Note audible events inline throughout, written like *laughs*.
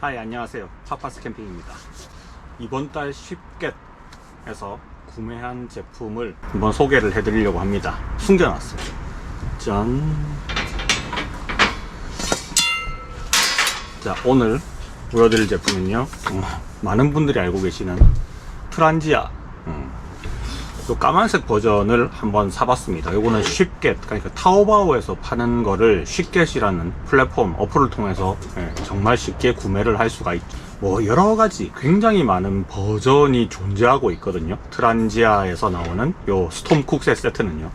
하이 안녕하세요. 파파스 캠핑입니다. 이번 달 쉽게에서 구매한 제품을 한번 소개를 해드리려고 합니다. 숨겨놨어요. 짠. 자, 오늘 보여드릴 제품은요 음, 많은 분들이 알고 계시는 트란지아 음, 요 까만색 버전을 한번 사봤습니다. 요거는 쉽게 그러니까 타오바오에서 파는 거를 쉽게이라는 플랫폼 어플을 통해서 예, 정말 쉽게 구매를 할 수가 있죠. 뭐 여러 가지 굉장히 많은 버전이 존재하고 있거든요. 트란지아에서 나오는 요 스톰 쿡셋 세트는요.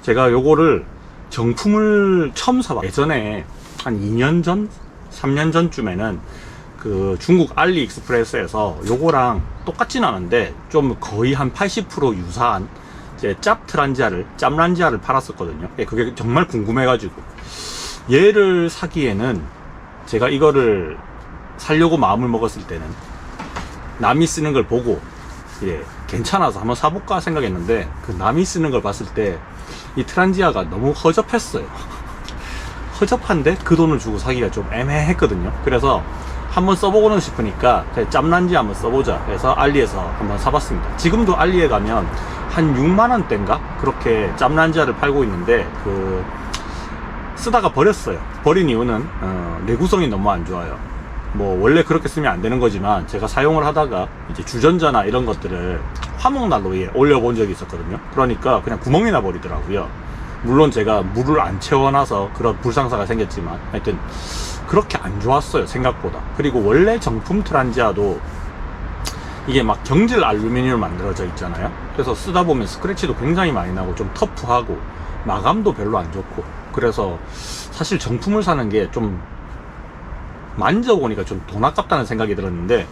제가 요거를 정품을 처음 사봐. 예전에 한 2년 전, 3년 전쯤에는 그 중국 알리익스프레스에서 요거랑 똑같진 않은데 좀 거의 한 80% 유사한 이제 짭 트란지아를 짭란지아를 팔았었거든요. 예, 그게 정말 궁금해가지고 얘를 사기에는 제가 이거를 살려고 마음을 먹었을 때는 남이 쓰는 걸 보고 예, 괜찮아서 한번 사볼까 생각했는데 그 남이 쓰는 걸 봤을 때 이 트란지아가 너무 허접했어요. *laughs* 허접한데 그 돈을 주고 사기가 좀 애매했거든요. 그래서 한번 써보고는 싶으니까 그냥 짬란지 한번 써보자 해서 알리에서 한번 사봤습니다. 지금도 알리에 가면 한 6만 원대인가 그렇게 짬란지아를 팔고 있는데 그 쓰다가 버렸어요. 버린 이유는 어, 내구성이 너무 안 좋아요. 뭐 원래 그렇게 쓰면 안 되는 거지만 제가 사용을 하다가 이제 주전자나 이런 것들을 화목난로에 올려본 적이 있었거든요. 그러니까 그냥 구멍이 나 버리더라고요. 물론 제가 물을 안 채워놔서 그런 불상사가 생겼지만 하여튼 그렇게 안 좋았어요 생각보다. 그리고 원래 정품 트란지아도 이게 막 경질 알루미늄으로 만들어져 있잖아요. 그래서 쓰다 보면 스크래치도 굉장히 많이 나고 좀 터프하고 마감도 별로 안 좋고. 그래서 사실 정품을 사는 게 좀 만져보니까 좀 돈 아깝다는 생각이 들었는데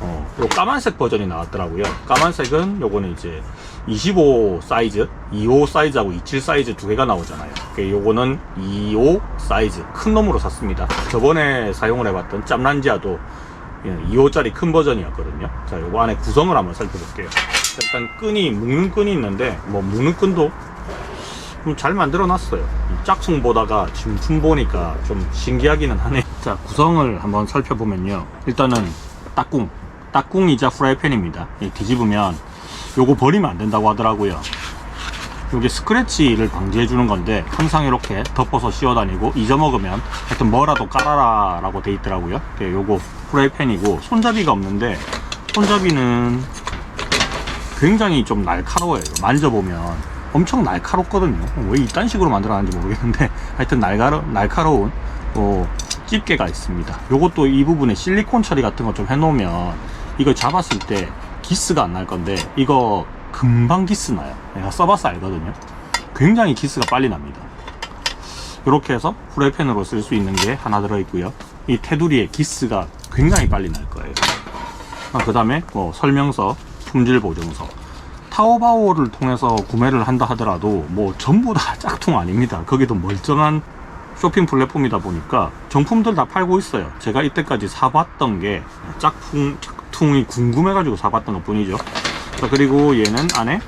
어, 요 까만색 버전이 나왔더라고요. 까만색은 요거는 이제 25 사이즈, 25 사이즈하고 27 사이즈 두 개가 나오잖아요. 그 요거는 25 사이즈 큰 놈으로 샀습니다. 저번에 사용을 해봤던 짬란지아도 25짜리 큰 버전이었거든요. 자, 요거 안에 구성을 한번 살펴볼게요. 일단 끈이 묶는 끈이 있는데 뭐 묶는 끈도 좀 잘 만들어 놨어요. 이 짝퉁 보다가 진품 보니까 좀 신기하기는 하네. 자, 구성을 한번 살펴보면요. 일단은 딱꿍. 딱꿍이자 프라이팬입니다. 이 뒤집으면 요거 버리면 안 된다고 하더라고요. 요게 스크래치를 방지해 주는 건데 항상 이렇게 덮어서 씌워 다니고 잊어먹으면 하여튼 뭐라도 깔아라 라고 돼 있더라고요. 네, 요거 프라이팬이고 손잡이가 없는데 손잡이는 굉장히 좀 날카로워요. 만져보면 엄청 날카롭거든요. 왜 이딴 식으로 만들어놨는지 모르겠는데 *laughs* 하여튼 날카로, 날카로운 어, 집게가 있습니다. 요것도 이 부분에 실리콘 처리 같은 거 좀 해놓으면 이걸 잡았을 때 기스가 안 날 건데 이거 금방 기스 나요. 내가 써봐서 알거든요. 굉장히 기스가 빨리 납니다. 이렇게 해서 후라이팬으로 쓸 수 있는 게 하나 들어있고요. 이 테두리에 기스가 굉장히 빨리 날 거예요. 그 다음에 뭐 설명서, 품질 보증서. 타오바오를 통해서 구매를 한다 하더라도 뭐 전부 다 *laughs* 짝퉁 아닙니다. 거기도 멀쩡한 쇼핑 플랫폼이다 보니까 정품들 다 팔고 있어요. 제가 이때까지 사봤던 게 짝퉁, 짝퉁 이 궁금해가지고 사봤던 것 뿐이죠. 자, 그리고 얘는 안에,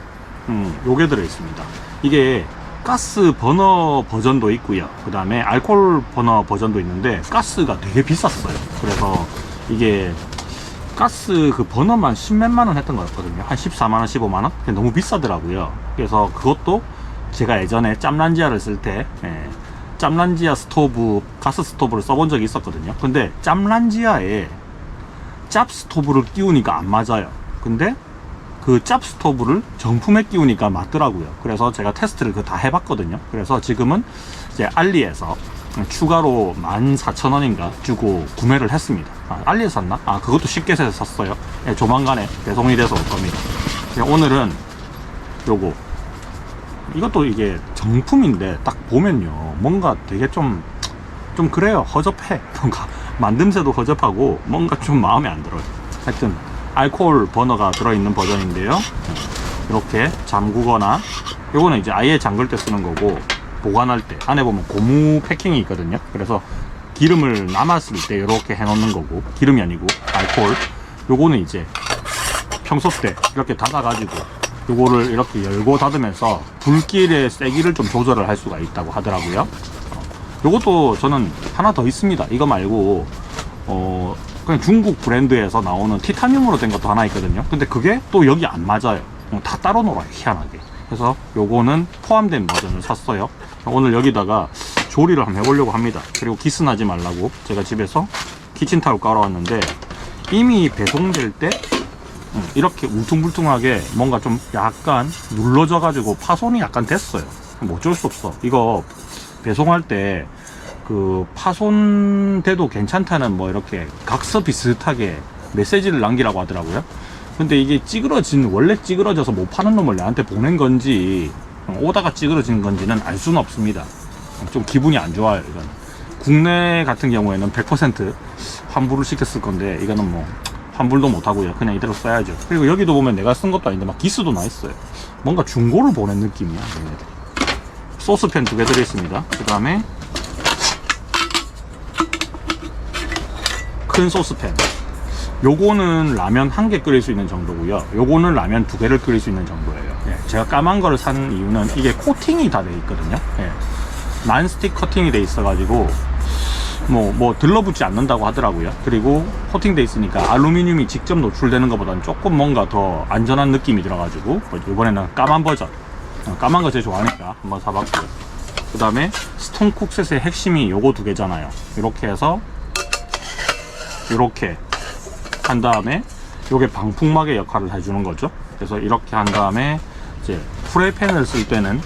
음, 요게 들어있습니다. 이게 가스 버너 버전도 있고요. 그 다음에 알코올 버너 버전도 있는데 가스가 되게 비쌌어요. 그래서 이게 가스 그 버너만 10몇만 원 했던 것 같거든요. 한 14만 원, 15만 원? 근데 너무 비싸더라고요. 그래서 그것도 제가 예전에 짬란지아를 쓸때 예, 짬란지아 스토브 가스 스토브를 써본 적이 있었거든요. 근데 짬란지아에 짭 스토브를 끼우니까 안 맞아요. 근데 그 짭 스토브를 정품에 끼우니까 맞더라고요. 그래서 제가 테스트를 그 다 해봤거든요. 그래서 지금은 이제 알리에서 추가로 14,000원인가 주고 구매를 했습니다. 아, 알리에서 샀나? 아, 그것도 쉽게 해서 샀어요. 예, 조만간에 배송이 돼서 올 겁니다. 예, 오늘은 요거. 이것도 이게 정품인데 딱 보면요. 뭔가 되게 좀, 좀 그래요. 허접해. 뭔가 만듦새도 허접하고 뭔가 좀 마음에 안 들어요. 하여튼 알코올 버너가 들어있는 버전인데요. 이렇게 잠그거나 요거는 이제 아예 잠글 때 쓰는 거고 보관할 때 안에 보면 고무 패킹이 있거든요. 그래서 기름을 남았을 때 이렇게 해 놓는 거고 기름이 아니고 알코올. 요거는 이제 평소 때 이렇게 닫아 가지고 요거를 이렇게 열고 닫으면서 불길의 세기를 좀 조절을 할 수가 있다고 하더라고요. 요것도 저는 하나 더 있습니다. 이거 말고 어 그냥 중국 브랜드에서 나오는 티타늄으로 된 것도 하나 있거든요. 근데 그게 또 여기 안 맞아요. 어, 다 따로 놀아요, 희한하게. 그래서 요거는 포함된 버전을 샀어요. 오늘 여기다가 조리를 한번 해보려고 합니다. 그리고 기스 나지 말라고 제가 집에서 키친타올 깔아왔는데 이미 배송될 때 음, 이렇게 울퉁불퉁하게 뭔가 좀 약간 눌러져 가지고 파손이 약간 됐어요. 뭐 어쩔 수 없어. 이거 배송할 때 그 파손돼도 괜찮다는 뭐 이렇게 각서 비슷하게 메시지를 남기라고 하더라고요. 근데 이게 찌그러진 원래 찌그러져서 못 파는 놈을 나한테 보낸 건지 어, 오다가 찌그러진 건지는 알 수는 없습니다. 좀 기분이 안 좋아요. 이건 국내 같은 경우에는 100% 환불을 시켰을 건데 이거는 뭐 환불도 못 하고요. 그냥 이대로 써야죠. 그리고 여기도 보면 내가 쓴 것도 아닌데 막 기스도 나 있어요. 뭔가 중고를 보낸 느낌이야. 얘네들이. 소스팬 두 개 들어있습니다. 그 다음에 큰 소스팬. 요거는 라면 한 개 끓일 수 있는 정도고요. 요거는 라면 두 개를 끓일 수 있는 정도예요. 예, 제가 까만 거를 산 이유는 이게 코팅이 다 돼 있거든요. 예. 난스틱 커팅이 돼 있어 가지고 뭐, 뭐, 들러붙지 않는다고 하더라고요. 그리고 코팅돼 있으니까 알루미늄이 직접 노출되는 것보다는 조금 뭔가 더 안전한 느낌이 들어가지고, 뭐 이번에는 까만 버전. 어, 까만 거 제일 좋아하니까 한번 사봤고요. 그 다음에 스톤 쿡셋의 핵심이 요거 두 개잖아요. 이렇게 해서, 이렇게 한 다음에, 요게 방풍막의 역할을 해주는 거죠. 그래서 이렇게 한 다음에, 이제 프라이팬을 쓸 때는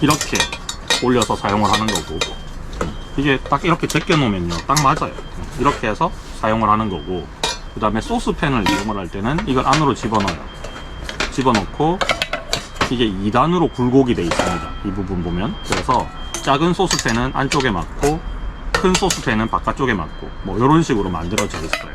이렇게 올려서 사용을 하는 거고, 이게 딱 이렇게 제껴 놓으면요 딱 맞아요 이렇게 해서 사용을 하는 거고 그 다음에 소스팬을 이용을 할 때는 이걸 안으로 집어넣어요 집어넣고 이게 2단으로 굴곡이 돼 있습니다. 이 부분 보면. 그래서 작은 소스팬은 안쪽에 맞고 큰 소스팬은 바깥쪽에 맞고 뭐 이런 식으로 만들어져 있어요.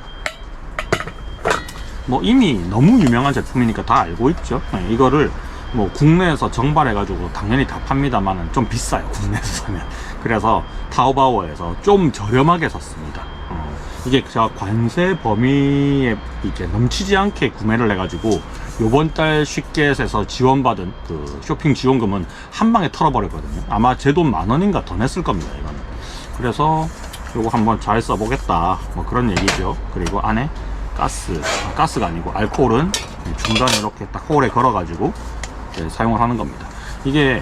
뭐 이미 너무 유명한 제품이니까 다 알고 있죠. 네, 이거를 뭐 국내에서 정발해가지고 당연히 다 팝니다만은 좀 비싸요 국내에서 사면. 그래서 타오바오에서 좀 저렴하게 샀습니다. 어, 이게 제가 관세 범위에 이제 넘치지 않게 구매를 해가지고 요번 달 쉽게에서 지원받은 그 쇼핑 지원금은 한 방에 털어버렸거든요 아마 제 돈 만 원인가 더 냈을 겁니다 이거는 그래서 요거 한번 잘 써보겠다 뭐 그런 얘기죠 그리고 안에 가스 아, 가스가 아니고 알코올은 중간에 이렇게 딱 홀에 걸어가지고 네, 사용을 하는 겁니다. 이게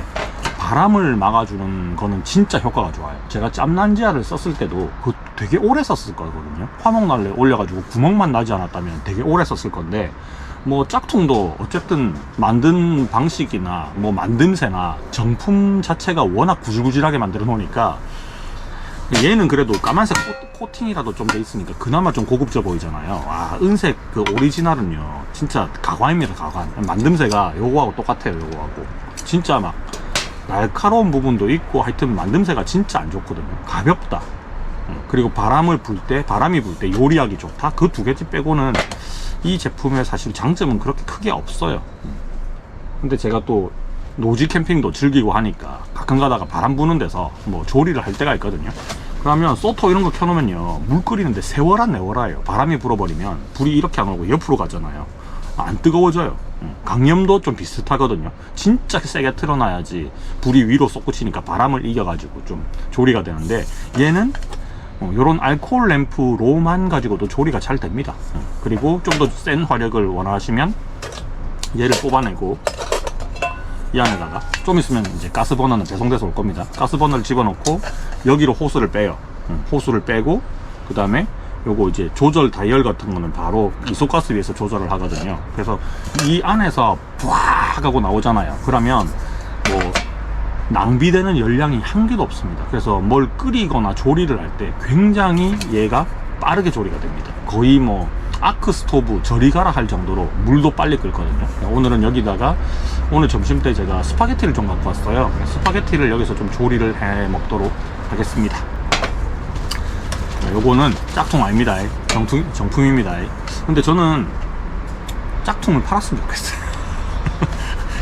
바람을 막아주는 거는 진짜 효과가 좋아요. 제가 짬난지아를 썼을 때도 그 되게 오래 썼을 거거든요. 화목날에 올려가지고 구멍만 나지 않았다면 되게 오래 썼을 건데 뭐 짝퉁도 어쨌든 만든 방식이나 뭐 만듦새나 정품 자체가 워낙 구질구질하게 만들어 놓으니까 얘는 그래도 까만색 코, 팅이라도 좀 돼 있으니까 그나마 좀 고급져 보이잖아요. 와, 은색 그 오리지널은요. 진짜 가관입니다, 가관. 만듦새가 요거하고 똑같아요, 요거하고. 진짜 막 날카로운 부분도 있고 하여튼 만듦새가 진짜 안 좋거든요. 가볍다. 음, 그리고 바람을 불 때, 바람이 불 때 요리하기 좋다. 그 두 개지 빼고는 이 제품의 사실 장점은 그렇게 크게 없어요. 음. 근데 제가 또 노지 캠핑도 즐기고 하니까 가끔 가다가 바람 부는 데서 뭐 조리를 할 때가 있거든요. 그러면 소토 이런 거 켜놓으면요 물 끓이는데 세월아 내월아예요. 바람이 불어버리면 불이 이렇게 안 오고 옆으로 가잖아요. 안 뜨거워져요. 음, 강염도 좀 비슷하거든요. 진짜 세게 틀어놔야지 불이 위로 솟구치니까 바람을 이겨가지고 좀 조리가 되는데 얘는 어, 요런 알코올 램프로만 가지고도 조리가 잘 됩니다. 음, 그리고 좀 더 센 화력을 원하시면 얘를 뽑아내고 이 안에다가 좀 있으면 이제 가스버너는 배송돼서 올 겁니다. 가스버너를 집어넣고 여기로 호스를 빼요. 음, 호스를 빼고 그 다음에 요거 이제 조절 다이얼 같은 거는 바로 이소가스 위에서 조절을 하거든요. 그래서 이 안에서 쫙 하고 나오잖아요. 그러면 뭐 낭비되는 열량이 한 개도 없습니다. 그래서 뭘 끓이거나 조리를 할 때 굉장히 얘가 빠르게 조리가 됩니다. 거의 뭐 아크 스토브 저리 가라 할 정도로 물도 빨리 끓거든요. 오늘은 여기다가 오늘 점심 때 제가 스파게티를 좀 갖고 왔어요. 스파게티를 여기서 좀 조리를 해 먹도록 하겠습니다. 네, 요거는 짝퉁 아닙니다. 정품, 정품입니다. 근데 저는 짝퉁을 팔았으면 좋겠어요.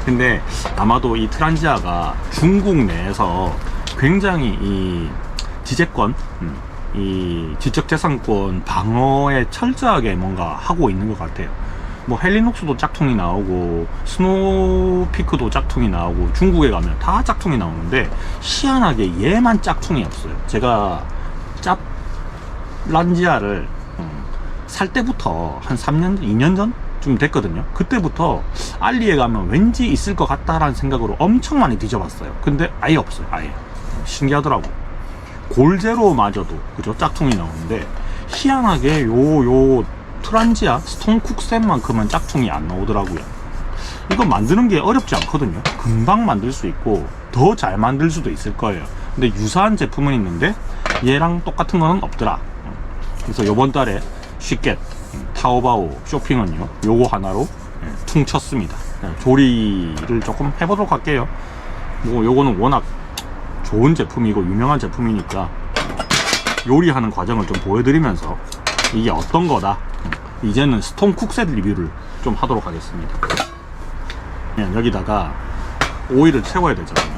근데 아마도 이 트란지아가 중국 내에서 굉장히 이 지재권, 음, 이 지적재산권 방어에 철저하게 뭔가 하고 있는 것 같아요. 뭐 헬리녹스도 짝퉁이 나오고 스노피크도 짝퉁이 나오고 중국에 가면 다 짝퉁이 나오는데 희한하게 얘만 짝퉁이 없어요. 제가 짭 트란지아를 음, 살 때부터 한 3년, 2년 전 쯤 됐거든요. 그때부터 알리에 가면 왠지 있을 것 같다라는 생각으로 엄청 많이 뒤져봤어요. 근데 아예 없어요. 아예. 신기하더라고. 골제로마저도 그죠? 짝퉁이 나오는데 희한하게 요 요 트란지아 스톤쿡센만큼은 짝퉁이 안 나오더라고요. 이거 만드는 게 어렵지 않거든요. 금방 만들 수 있고 더 잘 만들 수도 있을 거예요. 근데 유사한 제품은 있는데 얘랑 똑같은 거는 없더라. 그래서 요번 달에 쉽게 타오바오 쇼핑은요. 요거 하나로 예, 퉁쳤습니다. 예, 조리를 조금 해보도록 할게요. 뭐 요거는 워낙 좋은 제품이고 유명한 제품이니까 요리하는 과정을 좀 보여드리면서 이게 어떤 거다. 이제는 스톤 쿡셋 리뷰를 좀 하도록 하겠습니다. 그냥 여기다가 오일을 채워야 되잖아요.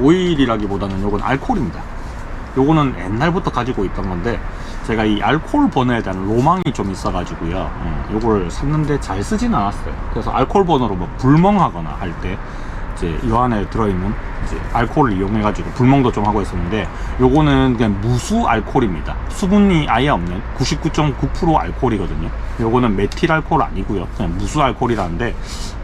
오일이라기보다는 요건 알코올입니다. 요거는 옛날부터 가지고 있던 건데 제가 이 알코올 버너에 대한 로망이 좀 있어가지고요. 음, 요걸 샀는데 잘 쓰진 않았어요. 그래서 알코올 버너로 뭐 불멍하거나 할 때 이제 이 안에 들어있는 이제 알코올을 이용해가지고 불멍도 좀 하고 있었는데 요거는 그냥 무수 알코올입니다. 수분이 아예 없는 99.9% 알코올이거든요. 요거는 메틸 알코올 아니고요. 그냥 무수 알코올이라는데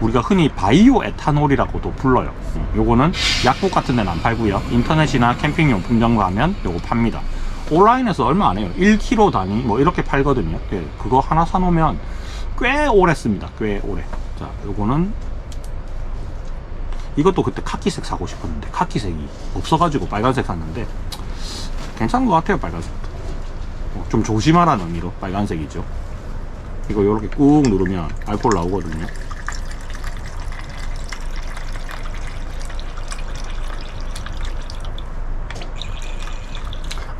우리가 흔히 바이오 에탄올이라고도 불러요. 음, 요거는 약국 같은 데는 안 팔고요. 인터넷이나 캠핑 용품점 가면 요거 팝니다. 온라인에서 얼마 안 해요. 1kg 단위 뭐 이렇게 팔거든요. 예, 그거 하나 사놓으면 꽤 오래 씁니다. 꽤 오래. 자, 요거는 이것도 그때 카키색 사고 싶었는데 카키색이 없어가지고 빨간색 샀는데 괜찮은 것 같아요 빨간색도 어, 좀 조심하라는 의미로 빨간색이죠 이거 이렇게 꾹 누르면 알코올 나오거든요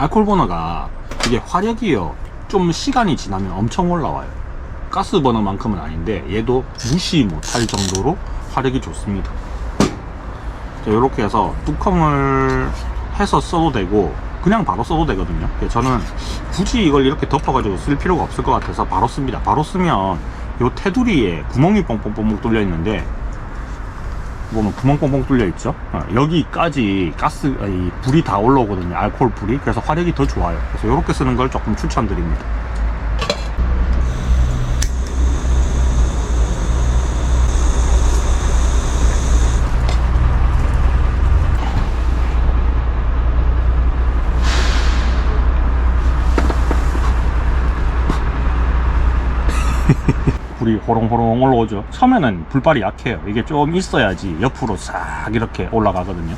알코올 버너가 이게 화력이요. 좀 시간이 지나면 엄청 올라와요. 가스 버너만큼은 아닌데 얘도 무시 못할 정도로 화력이 좋습니다. 이렇게 해서 뚜껑을 해서 써도 되고 그냥 바로 써도 되거든요. 그래서 저는 굳이 이걸 이렇게 덮어 가지고 쓸 필요가 없을 것 같아서 바로 씁니다. 바로 쓰면 요 테두리에 구멍이 뻥뻥뻥뻥 뚫려 있는데 보면 구멍 뻥뻥 뚫려 있죠? 어, 여기까지 가스 아니, 불이 다 올라오거든요. 알코올 불이. 그래서 화력이 더 좋아요. 그래서 이렇게 쓰는 걸 조금 추천드립니다 불이 호롱호롱 올라오죠. 처음에는 불발이 약해요. 이게 좀 있어야지 옆으로 싹 이렇게 올라가거든요.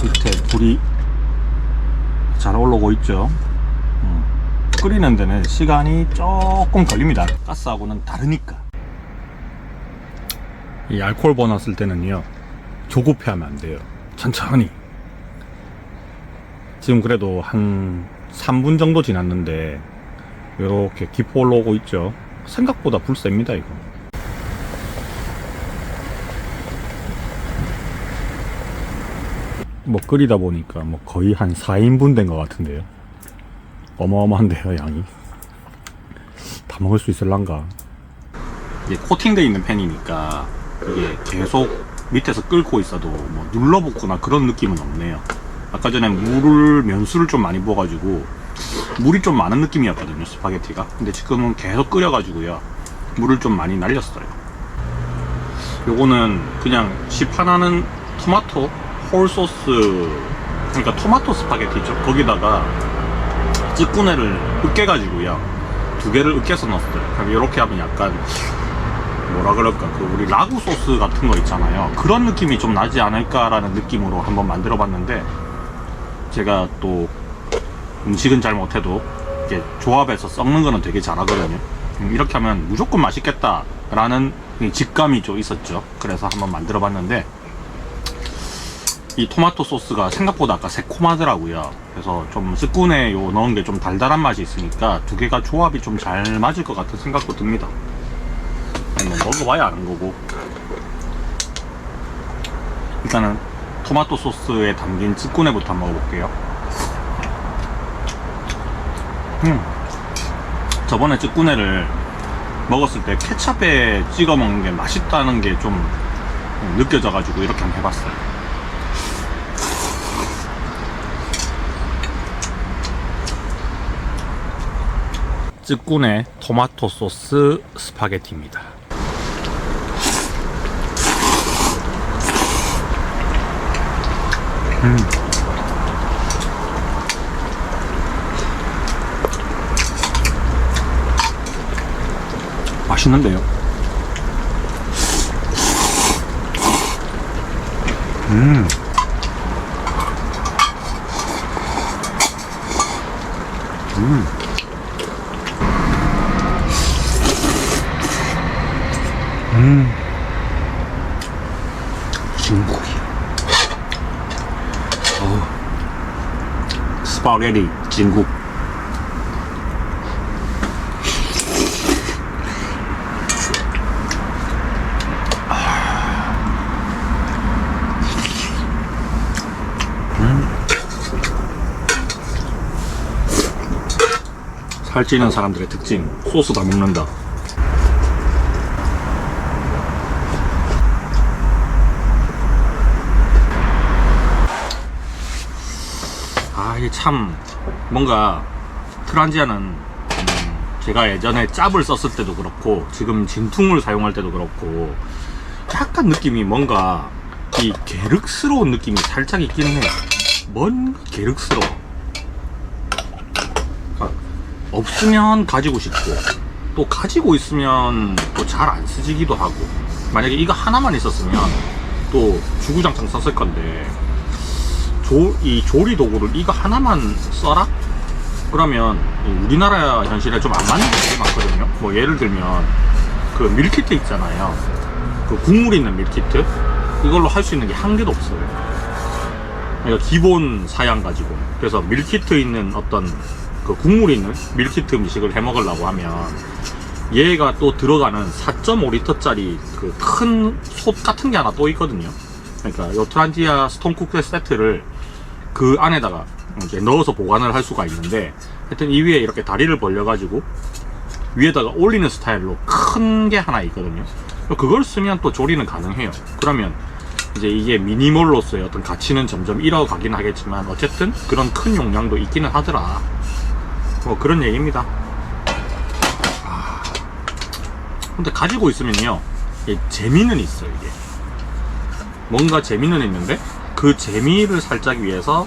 밑에 불이 잘 올라오고 있죠. 음. 끓이는 데는 시간이 조금 걸립니다. 가스하고는 다르니까. 이 알코올 버너 쓸 때는요. 조급해 하면 안 돼요. 천천히. 지금 그래도 한 3분 정도 지났는데 이렇게 기포 올라오고 있죠. 생각보다 불 셉니다 이거. 뭐 끓이다 보니까 뭐 거의 한 4인분 된 것 같은데요. 어마어마한데요 양이. 다 먹을 수 있을란가. 이게 코팅돼 있는 팬이니까 이게 계속 밑에서 끓고 있어도 뭐 눌러붙거나 그런 느낌은 없네요. 아까 전에 물을 면수를 좀 많이 부어가지고 물이 좀 많은 느낌이었거든요 스파게티가. 근데 지금은 계속 끓여가지고요 물을 좀 많이 날렸어요. 요거는 그냥 시판하는 토마토 홀 소스 그러니까 토마토 스파게티죠. 거기다가 찌꾸네를 으깨가지고요 두 개를 으깨서 넣었어요. 이렇게 하면 약간 뭐라 그럴까? 그 우리 라구 소스 같은 거 있잖아요. 그런 느낌이 좀 나지 않을까라는 느낌으로 한번 만들어 봤는데 제가 또 음식은 잘 못해도 이렇게 조합해서 썩는 거는 되게 잘하거든요. 음, 이렇게 하면 무조건 맛있겠다 라는 직감이 좀 있었죠. 그래서 한번 만들어 봤는데 이 토마토 소스가 생각보다 아까 새콤하더라고요. 그래서 좀 스푼에 요 넣은 게 좀 달달한 맛이 있으니까 두 개가 조합이 좀 잘 맞을 것 같은 생각도 듭니다 한번 먹어봐야 아는 거고 일단은 토마토 소스에 담긴 찌꾸네부터 한번 먹어볼게요 음 저번에 찌꾸네를 먹었을 때 케찹에 찍어 먹는 게 맛있다는 게 좀 느껴져가지고 이렇게 한번 해봤어요. 찌꾼의 토마토 소스 스파게티입니다. 음. 맛있는데요? 음. 음. 음. 진국이. 어우. 스파게티 진국. 살찌는 사람들의 특징 소스 다 먹는다 아 이게 참 뭔가 트란지아는 음, 제가 예전에 짭을 썼을 때도 그렇고 지금 진퉁을 사용할 때도 그렇고 약간 느낌이 뭔가 이 게륵스러운 느낌이 살짝 있기는 해요. 뭔가 게륵스러워. 그러니까 없으면 가지고 싶고 또 가지고 있으면 또 잘 안 쓰지기도 하고. 만약에 이거 하나만 있었으면 또 주구장창 썼을 건데 조, 이 조리 도구를 이거 하나만 써라? 그러면 이 우리나라 현실에 좀 안 맞는 것들이 많거든요. 뭐 예를 들면 그 밀키트 있잖아요. 그 국물 있는 밀키트? 이걸로 할 수 있는 게 한 개도 없어요. 그러니까 기본 사양 가지고. 그래서 밀키트 있는 어떤 그 국물 있는 밀키트 음식을 해 먹으려고 하면 얘가 또 들어가는 4.5리터짜리 그 큰 솥 같은 게 하나 또 있거든요. 그러니까 요 트란지아 스톤쿠크 세트를 그 안에다가 이제 넣어서 보관을 할 수가 있는데 하여튼 이 위에 이렇게 다리를 벌려가지고 위에다가 올리는 스타일로 큰 게 하나 있거든요. 그걸 쓰면 또 조리는 가능해요. 그러면 이제 이게 미니멀로서의 어떤 가치는 점점 잃어가긴 하겠지만 어쨌든 그런 큰 용량도 있기는 하더라. 뭐 그런 얘기입니다. 아, 근데 가지고 있으면요, 재미는 있어요, 이게. 뭔가 재미는 있는데, 그 재미를 살짝 위해서,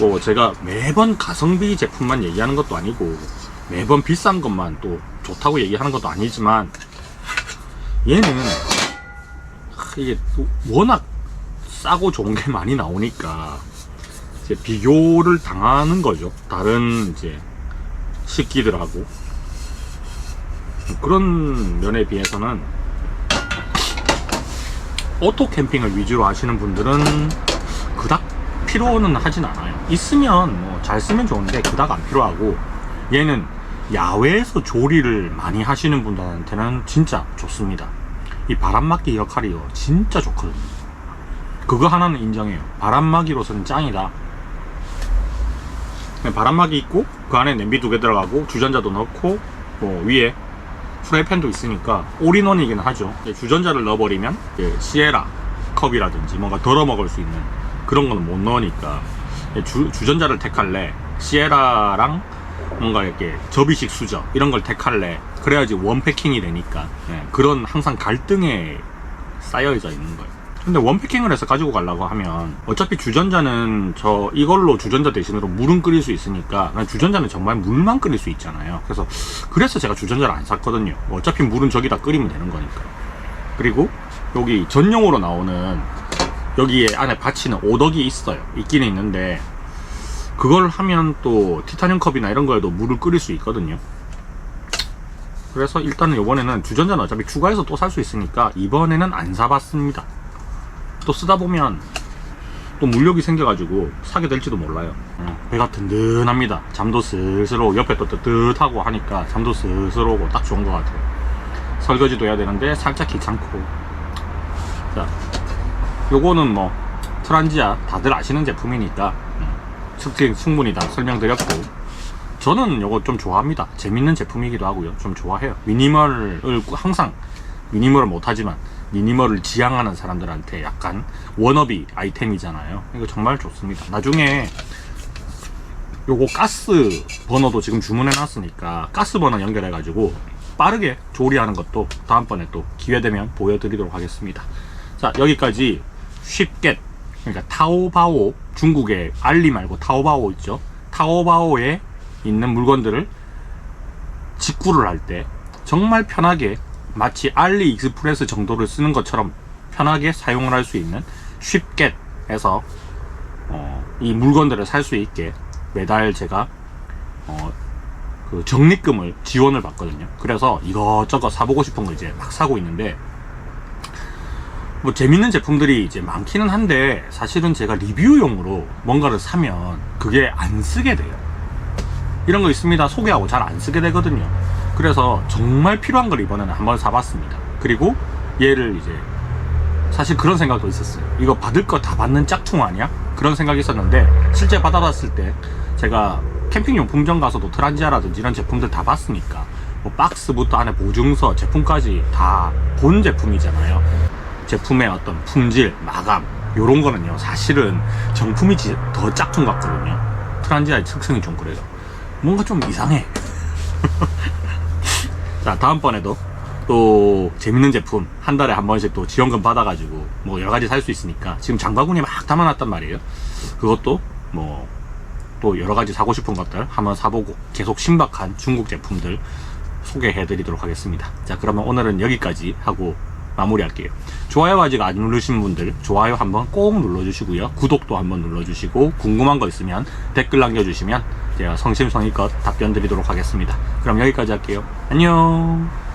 뭐 제가 매번 가성비 제품만 얘기하는 것도 아니고, 매번 비싼 것만 또 좋다고 얘기하는 것도 아니지만, 얘는, 하, 이게 또 워낙 싸고 좋은 게 많이 나오니까, 이제 비교를 당하는 거죠. 다른 이제 식기들하고 그런 면에 비해서는 오토 캠핑을 위주로 하시는 분들은 그닥 필요는 하진 않아요. 있으면 뭐 잘 쓰면 좋은데 그닥 안 필요하고 얘는 야외에서 조리를 많이 하시는 분들한테는 진짜 좋습니다. 이 바람막이 역할이요 진짜 좋거든요. 그거 하나는 인정해요. 바람막이로서는 짱이다. 그냥 바람막이 있고 그 안에 냄비 두 개 들어가고 주전자도 넣고 뭐 위에 프라이팬도 있으니까 올인원이긴 하죠. 주전자를 넣어버리면 시에라 컵이라든지 뭔가 덜어 먹을 수 있는 그런 거는 못 넣으니까 주, 주전자를 택할래 시에라랑 뭔가 이렇게 접이식 수저 이런 걸 택할래 그래야지 원패킹이 되니까 예, 그런 항상 갈등에 쌓여져 있는 거예요. 근데 원패킹을 해서 가지고 가려고 하면 어차피 주전자는 저 이걸로 주전자 대신으로 물은 끓일 수 있으니까 난 주전자는 정말 물만 끓일 수 있잖아요. 그래서 그래서 제가 주전자를 안 샀거든요. 어차피 물은 저기다 끓이면 되는 거니까. 그리고 여기 전용으로 나오는 여기에 안에 받치는 오덕이 있어요. 있기는 있는데 그걸 하면 또 티타늄 컵이나 이런 거에도 물을 끓일 수 있거든요. 그래서 일단은 이번에는 주전자는 어차피 추가해서 또 살 수 있으니까 이번에는 안 사봤습니다. 또 쓰다 보면 또 물욕이 생겨가지고 사게 될지도 몰라요. 어, 배가 든든합니다. 잠도 슬슬 오고 옆에 또 뜨뜻하고 하니까 잠도 슬슬 오고 딱 좋은 것 같아요. 설거지도 해야 되는데 살짝 귀찮고. 자, 요거는 뭐 트란지아 다들 아시는 제품이니까 음, 충분히 다 설명드렸고 저는 이거 좀 좋아합니다. 재밌는 제품이기도 하고요. 좀 좋아해요. 미니멀을 항상 미니멀을 못하지만 미니멀을 지향하는 사람들한테 약간 워너비 아이템이잖아요. 이거 정말 좋습니다. 나중에 요거 가스 버너도 지금 주문해 놨으니까 가스 버너 연결해 가지고 빠르게 조리하는 것도 다음번에 또 기회 되면 보여드리도록 하겠습니다. 자 여기까지 쉽게 그러니까 타오바오 중국의 알리 말고 타오바오 있죠. 타오바오에 있는 물건들을 직구를 할 때 정말 편하게 마치 알리 익스프레스 정도를 쓰는 것처럼 편하게 사용을 할 수 있는 쉽게해서 어, 이 물건들을 살 수 있게 매달 제가 어, 그 적립금을 지원을 받거든요. 그래서 이것저것 사보고 싶은 거 이제 막 사고 있는데 뭐 재밌는 제품들이 이제 많기는 한데 사실은 제가 리뷰용으로 뭔가를 사면 그게 안 쓰게 돼요. 이런 거 있습니다. 소개하고 잘 안 쓰게 되거든요. 그래서 정말 필요한 걸 이번에는 한번 사봤습니다. 그리고 얘를 이제 사실 그런 생각도 있었어요. 이거 받을 거 다 받는 짝퉁 아니야? 그런 생각이 있었는데 실제 받아봤을 때 제가 캠핑 용품점 가서도 트란지아라든지 이런 제품들 다 봤으니까 뭐 박스부터 안에 보증서 제품까지 다 본 제품이잖아요. 제품의 어떤 품질, 마감 요런 거는요 사실은 정품이 지- 더 짝퉁 같거든요. 트란지아의 특성이 좀 그래요. 뭔가 좀 이상해. *laughs* 자 다음번에도 또 재밌는 제품 한 달에 한 번씩 또 지원금 받아가지고 뭐 여러 가지 살 수 있으니까 지금 장바구니에 막 담아놨단 말이에요. 그것도 뭐 또 여러 가지 사고 싶은 것들 한번 사보고 계속 신박한 중국 제품들 소개해 드리도록 하겠습니다. 자 그러면 오늘은 여기까지 하고 마무리할게요. 좋아요 아직 안 누르신 분들 좋아요 한번 꼭 눌러주시고요. 구독도 한번 눌러주시고 궁금한 거 있으면 댓글 남겨주시면 제가 성심성의껏 답변 드리도록 하겠습니다. 그럼 여기까지 할게요. 안녕.